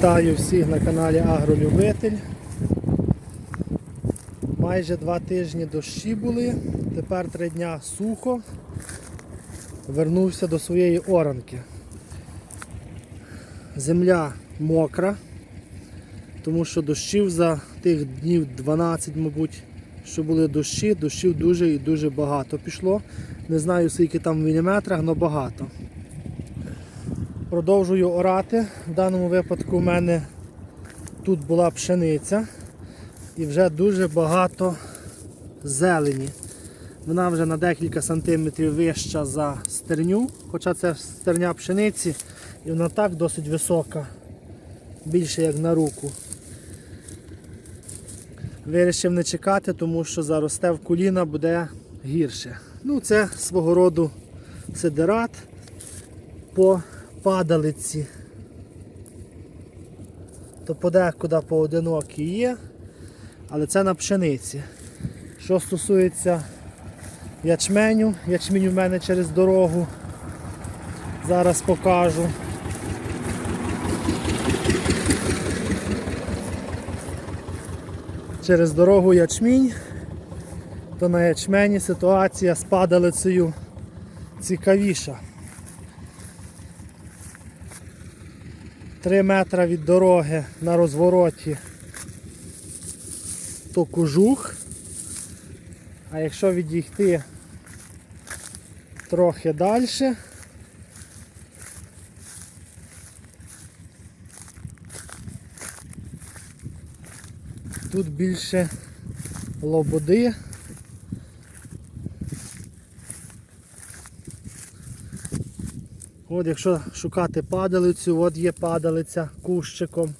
Вітаю всіх на каналі Агролюбитель. Майже два тижні дощі були, тепер три дня сухо. Вернувся до своєї оранки. Земля мокра, тому що дощів за тих днів 12, мабуть, що були дощі, дощів дуже і дуже багато пішло. Не знаю скільки там в міліметрах, але багато. Продовжую орати. В даному випадку в мене тут була пшениця і вже дуже багато зелені. Вона вже на декілька сантиметрів вища за стерню, хоча це стерня пшениці і вона так досить висока, більше як на руку. Вирішив не чекати, тому що заросте в коліна буде гірше. Ну, це свого роду сидерат по падалиці. То подекуди поодинокі є, але це на пшениці. Що стосується ячменю, ячмінь у мене через дорогу. Зараз покажу. Через дорогу ячмінь, то на ячмені ситуація з падалицею цікавіша. 3 метри від дороги на розвороті то кожух. А якщо відійти трохи далі, тут більше лободи. От якщо шукати падалицю, от є падалиця кущиком.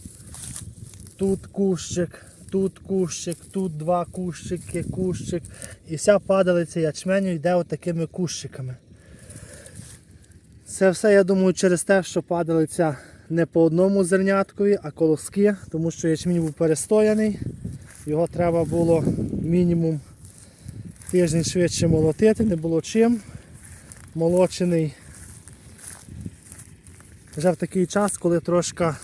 Тут кущик, тут кущик, тут два кущики, кущик. І вся падалиця ячменю йде от кущиками. Це все, я думаю, через те, що падалиця не по одному зерняткові, а колоски, тому що ячмінь був перестояний. Його треба було мінімум тиждень швидше молотити, не було чим. Молочений вже в такий час, коли трошки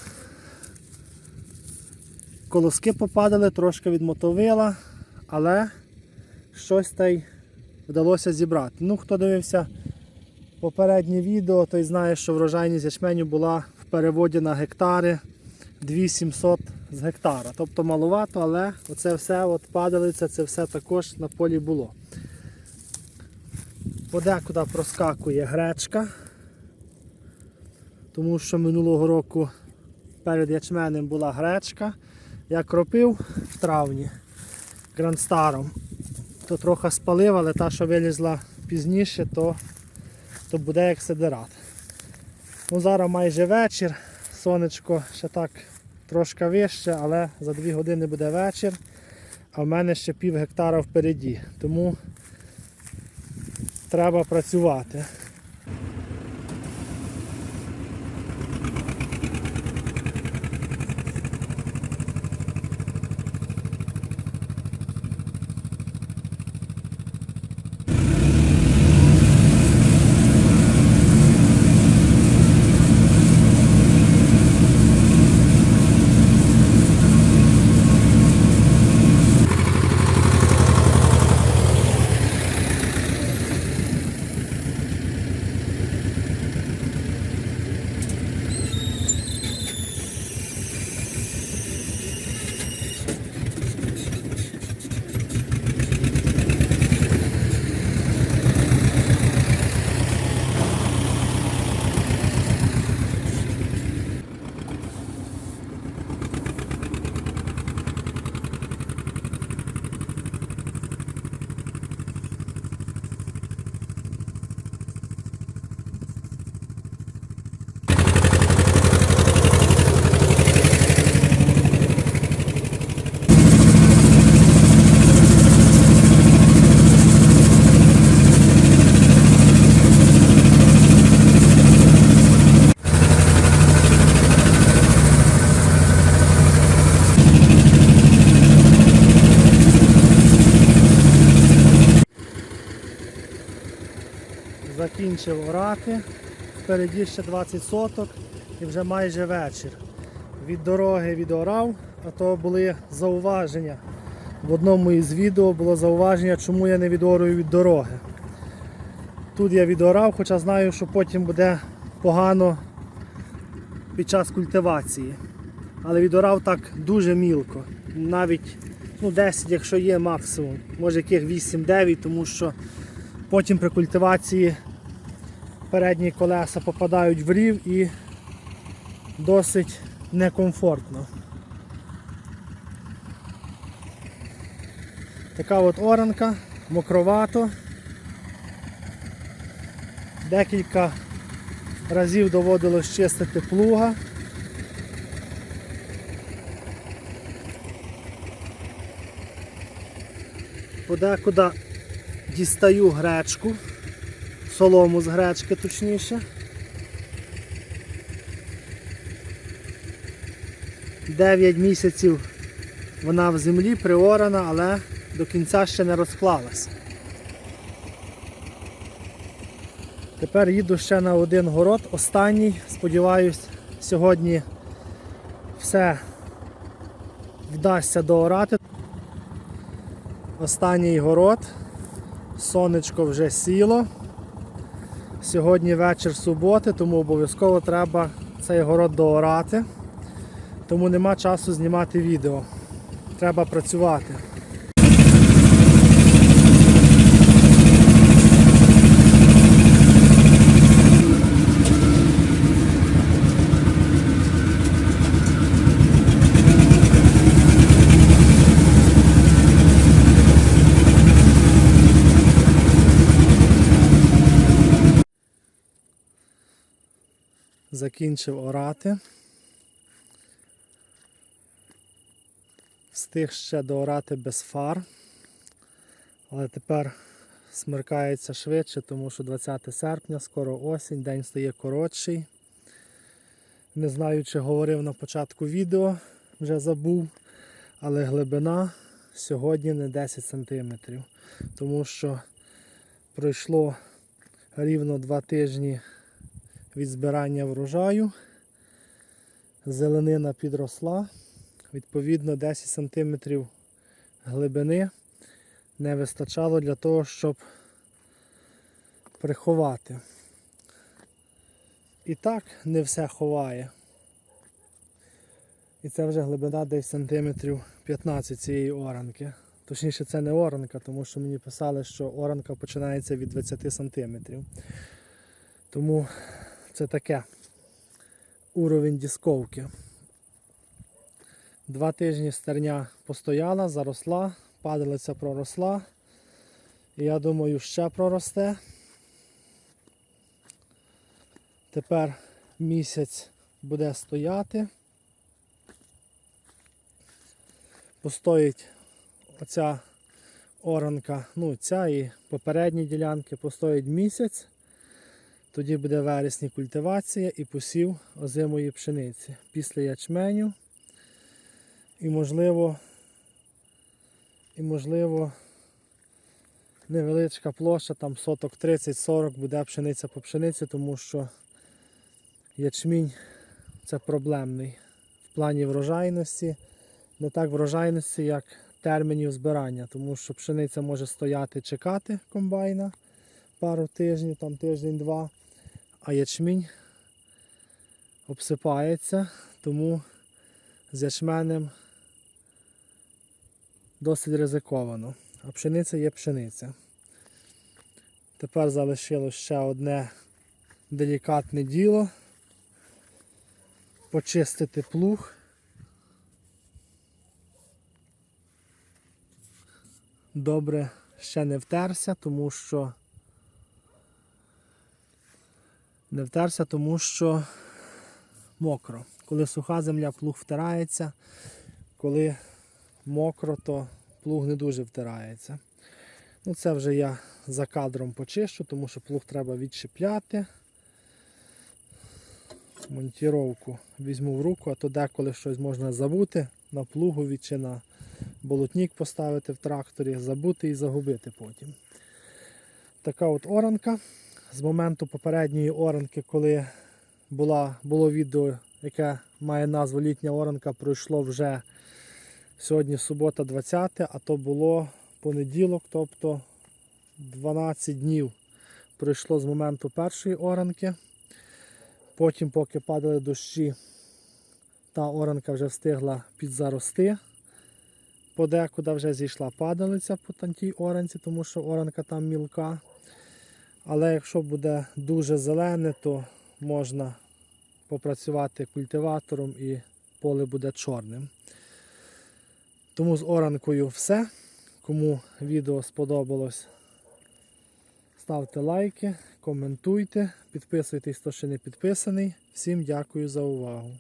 колоски попадали, трошки відмотовила, але щось та й вдалося зібрати. Ну, хто дивився попереднє відео, той знає, що врожайність ячменю була в переводі на гектари 2700 з гектара. Тобто маловато, але оце все от падалиця, це все також на полі було. Подекуди проскакує гречка тому що минулого року перед ячменем була гречка. Я кропив в травні грандстаром, то трохи спалив, але та, що вилізла пізніше, то, то буде як сидерат. Ну, Зараз майже вечір, сонечко ще так трошки вище, але за 2 години буде вечір, а в мене ще пів гектара впереді, тому треба працювати. Закінчив орати. Впереді ще 20 соток і вже майже вечір. від дороги відорав, а то були зауваження. В одному із відео було зауваження, чому я не відорую від дороги. Тут я відорав, хоча знаю, що потім буде погано під час культивації. Але відорав так дуже мілко. Навіть ну, 10, якщо є максимум, може яких 8-9, тому що потім при культивації передні колеса попадають в рів і досить некомфортно. Така от оранка, мокровато. Декілька разів доводилось чистити плуга. Подекуди дістаю гречку, солому з гречки точніше. Дев'ять місяців вона в землі приорана, але до кінця ще не розклалася. Тепер їду ще на один город, останній. Сподіваюсь, сьогодні все вдасться доорати. Останній город. Сонечко вже сіло. Сьогодні вечір суботи, тому обов'язково треба цей город доорати. Тому нема часу знімати відео. Треба працювати. Закінчив орати. Встиг ще доорати без фар. Але тепер смеркається швидше, тому що 20 серпня, скоро осінь, день стає коротший. Не знаю, чи говорив на початку відео, вже забув, але глибина сьогодні не 10 см. Тому що пройшло рівно 2 тижні від збирання врожаю. Зеленина підросла. Відповідно 10 см глибини не вистачало для того, щоб приховати. І так не все ховає. І це вже глибина десь сантиметрів 15 цієї оранки. Точніше, це не оранка, тому що мені писали, що оранка починається від 20 сантиметрів. Тому це таке уровень дісковки. Два тижні стерня постояла, заросла, падалиця проросла. Я думаю, ще проросте. Тепер місяць буде стояти. Постоїть оця оранка, ну ця і попередні ділянки постоїть місяць. Тоді буде вересні культивація і посів озимої пшениці після ячменю. І можливо, і можливо невеличка площа, там соток 30-40 буде пшениця по пшениці, тому що ячмінь це проблемний в плані врожайності. Не так врожайності, як термінів збирання, тому що пшениця може стояти чекати комбайна пару тижнів, там тиждень-два, а ячмінь обсипається, тому з ячменем досить ризиковано. А пшениця є пшениця. Тепер залишилось ще одне делікатне діло. Почистити плуг. Добре ще не втерся, тому що не втерся, тому що мокро. Коли суха земля, плуг втирається, коли мокро, то плуг не дуже втирається. Ну, Це вже я за кадром почищу, тому що плуг треба відчіпляти. Монтіровку візьму в руку, а то деколи щось можна забути на плугові чи на болотник поставити в тракторі, забути і загубити потім. Така от оранка. З моменту попередньої оранки, коли була, було відео, яке має назву літня оранка, пройшло вже сьогодні субота 20, а то було понеділок, тобто 12 днів пройшло з моменту першої оранки. Потім, поки падали дощі, та оранка вже встигла підзарости. Подекуди вже зійшла падалиця по тантій оранці, тому що оранка там мілка. Але якщо буде дуже зелене, то можна попрацювати культиватором і поле буде чорним. Тому з оранкою все. Кому відео сподобалось, ставте лайки, коментуйте, підписуйтесь, хто ще не підписаний. Всім дякую за увагу.